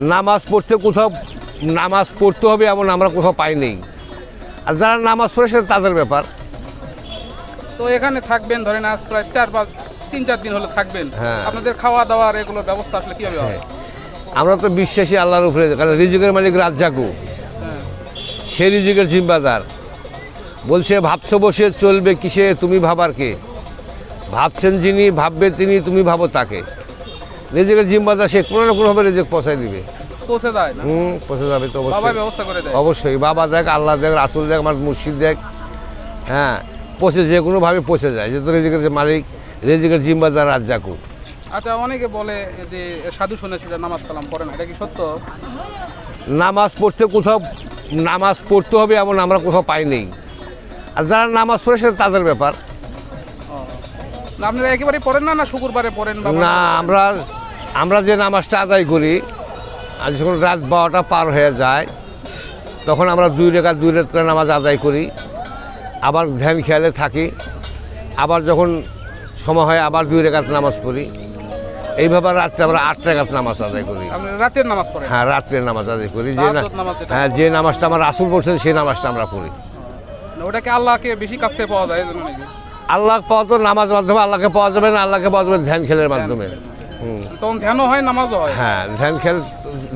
নামাজ পড়তে কোথাও নামাজ পড়তে হবে এমন আমরা কোথাও পাই নেই। আর যারা নামাজ পড়ে সেটা তাদের ব্যাপার। তো এখানে থাকবেন ধরেন আজ প্রায় চার পাঁচ তিন চার দিন হলে থাকবেন। হ্যাঁ। আপনাদের খাওয়া দাওয়ার এগুলো ব্যবস্থা আসলে কীভাবে হবে? আমরা তো বিশ্বাসী আল্লাহর উপরে কারণ রিজিকের মালিক রাজ্জাকু। হ্যাঁ। সে রিজিকের জিম্বাদার বলছে ভাবছ বসে চলবে কিসে? তুমি ভাবার কে? ভাবছেন যিনি ভাববে তিনি তুমি ভাবো তাকে। রিজিকের জিম্বাদার সে কোনো না কোনোভাবে রিজিক পৌঁছায় দিবে। পৌঁছে দেয় না? হুম পৌঁছে যাবে তো অবশ্যই। ব্যবস্থা করে দেয়। অবশ্যই বাবা দেখ আল্লাহ দেখ রাসুল দেখ আমার মুর্শিদ দেখ হ্যাঁ পৌঁছে যে কোনোভাবে পৌঁছে যায় যেহেতু রেজিকের যে মালিক রেজিকের জিম্বাদার রাজ্জাকু আচ্ছা অনেকে বলে যে সাধু শুনে সেটা নামাজ কালাম পড়ে না এটা কি সত্য? নামাজ পড়তে কোথাও নামাজ পড়তে হবে এমন আমরা কোথাও পাই নেই। আর যারা নামাজ পড়ে সেটা তাদের ব্যাপার। আপনারা একেবারেই পড়েন না না শুক্রবারে পড়েন না আমরা আমরা যে নামাজটা আদায় করি আর যখন রাত বারোটা পার হয়ে যায় তখন আমরা দুই রেখা দুই রেখা নামাজ আদায় করি। আবার ধ্যান খেয়ালে থাকি। আবার যখন সময় হয় আবার দুই রেখাত নামাজ পড়ি। এইভাবে রাত্রে আমরা আট রেখাত নামাজ আদায় করি। রাতের নামাজ পড়ি হ্যাঁ রাত্রে নামাজ আদায় করি। যে হ্যাঁ যে নামাজটা আমার রাসুল বলছেন সেই নামাজটা আমরা পড়ি। ওটাকে আল্লাহকে বেশি কাছ থেকে পাওয়া যায় আল্লাহ পাওয়া তো নামাজ মাধ্যমে আল্লাহকে পাওয়া যাবে না আল্লাহকে পাওয়া যাবে ধ্যান খেলের মাধ্যমে। তখন ধ্যানও হয় নামাজও হয়। হ্যাঁ ধ্যান খেল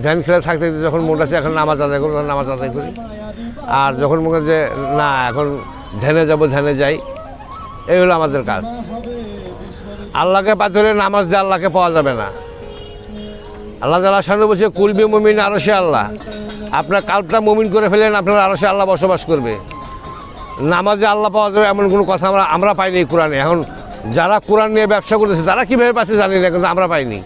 ধ্যান খেলে থাকতে যখন মনে হচ্ছে এখন নামাজ আদায় তখন নামাজ আদায় করি। আর যখন মনে যে না এখন ধ্যানে যাব ধ্যানে যাই এই হলো আমাদের কাজ। আল্লাহকে হলে নামাজ দিয়ে আল্লাহকে পাওয়া যাবে না। আল্লাহ তালা সামনে বসে কুলবি মমিন আরও সে আল্লাহ। আপনার কালটা মমিন করে ফেলেন আপনার আরও সে আল্লাহ বসবাস করবে। নামাজে আল্লাহ পাওয়া যাবে এমন কোনো কথা আমরা আমরা পাইনি কোরআনে। এখন যারা কোরআন নিয়ে ব্যবসা করতেছে তারা কীভাবে পাচ্ছে জানি না কিন্তু আমরা পাইনি।